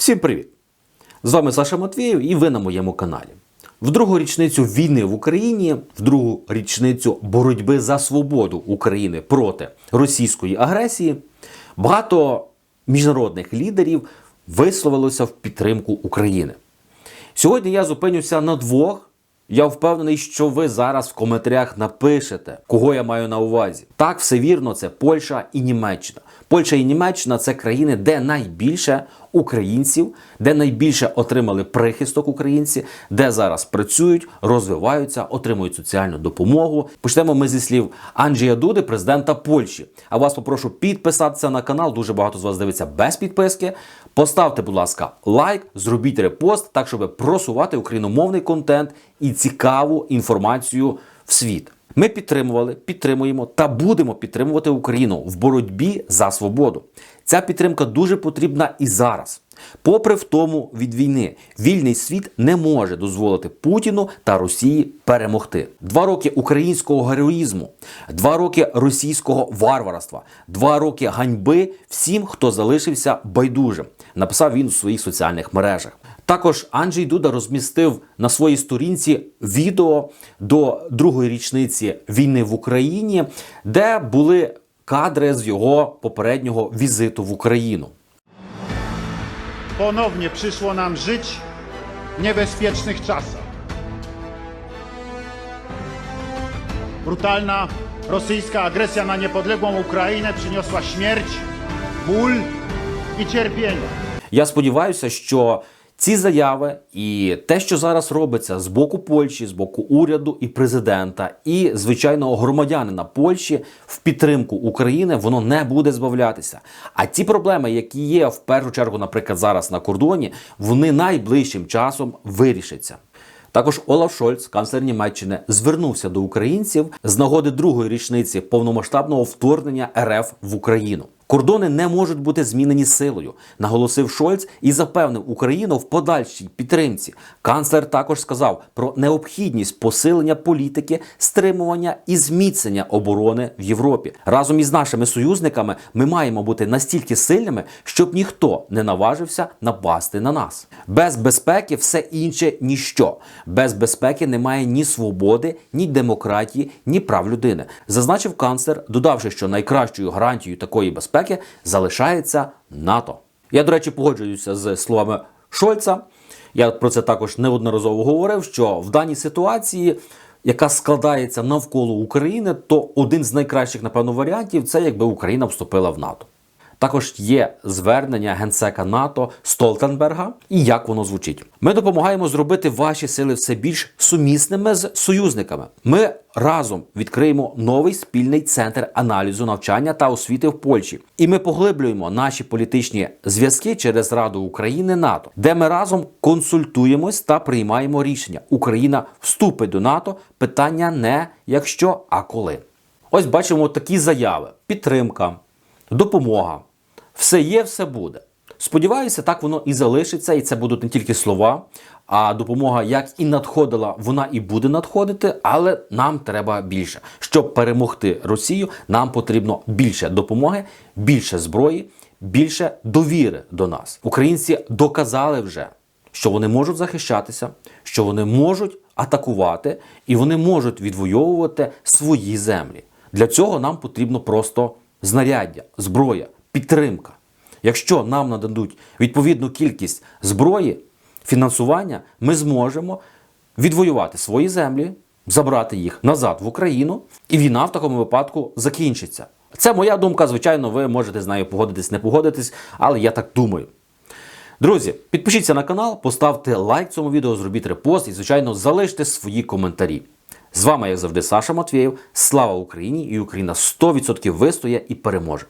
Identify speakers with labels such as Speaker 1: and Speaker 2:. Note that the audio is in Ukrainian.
Speaker 1: Всім привіт! З вами Саша Матвєєв і ви на моєму каналі. В другу річницю війни в Україні, в другу річницю боротьби за свободу України проти російської агресії, багато міжнародних лідерів висловилося в підтримку України. Сьогодні я зупинюся на двох. Я впевнений, що ви зараз в коментарях напишете, кого я маю на увазі. Так, все вірно, це Польща і Німеччина. Польща і Німеччина це країни, де найбільше українців, де найбільше отримали прихисток українці, де зараз працюють, розвиваються, отримують соціальну допомогу. Почнемо ми зі слів Анджія Дуди, президента Польщі. А вас попрошу підписатися на канал. Дуже багато з вас дивиться без підписки. Поставте, будь ласка, лайк, зробіть репост, так щоб просувати україномовний контент і цікаву інформацію в світ. Ми підтримували, підтримуємо та будемо підтримувати Україну в боротьбі за свободу. Ця підтримка дуже потрібна і зараз. Попри втому від війни, вільний світ не може дозволити Путіну та Росії перемогти. Два роки українського героїзму, два роки російського варварства, два роки ганьби всім, хто залишився байдужим. Написав він у своїх соціальних мережах. Також Анджей Дуда розмістив на своїй сторінці відео до другої річниці війни в Україні, де були кадри з його попереднього візиту в Україну.
Speaker 2: Ponownie przyszło nam żyć w niebezpiecznych czasach. Brutalna rosyjska agresja na niepodległą Ukrainę przyniosła śmierć, ból i cierpienie.
Speaker 1: Я сподіваюся, що ці заяви і те, що зараз робиться з боку Польщі, з боку уряду і президента, і звичайного громадянина Польщі в підтримку України, воно не буде збавлятися. А ті проблеми, які є в першу чергу, наприклад, зараз на кордоні, вони найближчим часом вирішаться. Також Олаф Шольц, канцлер Німеччини, звернувся до українців з нагоди другої річниці повномасштабного вторгнення РФ в Україну. Кордони не можуть бути змінені силою, наголосив Шольц і запевнив Україну в подальшій підтримці. Канцлер також сказав про необхідність посилення політики, стримування і зміцнення оборони в Європі. Разом із нашими союзниками ми маємо бути настільки сильними, щоб ніхто не наважився напасти на нас. Без безпеки все інше ніщо. Без безпеки немає ні свободи, ні демократії, ні прав людини. Зазначив канцлер, додавши, що найкращою гарантією такої безпеки залишається НАТО. Я, до речі, погоджуюся з словами Шольца. Я про це також неодноразово говорив, що в даній ситуації. Яка складається навколо України, то один з найкращих, напевно, варіантів це якби Україна вступила в НАТО. Також є звернення генсека НАТО Столтенберга. І як воно звучить? Ми допомагаємо зробити ваші сили все більш сумісними з союзниками. Ми разом відкриємо новий спільний центр аналізу навчання та освіти в Польщі. І ми поглиблюємо наші політичні зв'язки через Раду України НАТО, де ми разом консультуємось та приймаємо рішення. Україна вступить до НАТО. Питання не якщо, а коли. Ось бачимо такі заяви: підтримка, допомога. Все є, все буде. Сподіваюся, так воно і залишиться, і це будуть не тільки слова, а допомога як і надходила, вона і буде надходити, але нам треба більше. Щоб перемогти Росію, нам потрібно більше допомоги, більше зброї, більше довіри до нас. Українці доказали вже, що вони можуть захищатися, що вони можуть атакувати і вони можуть відвоювати свої землі. Для цього нам потрібно просто знаряддя, зброя, підтримка. Якщо нам нададуть відповідну кількість зброї, фінансування, ми зможемо відвоювати свої землі, забрати їх назад в Україну, і війна в такому випадку закінчиться. Це моя думка. Звичайно, ви можете з нею погодитись, не погодитись, але я так думаю. Друзі, підпишіться на канал, поставте лайк цьому відео, зробіть репост і, звичайно, залиште свої коментарі. З вами, як завжди, Саша Матвєєв. Слава Україні! І Україна 100% вистоє і переможе.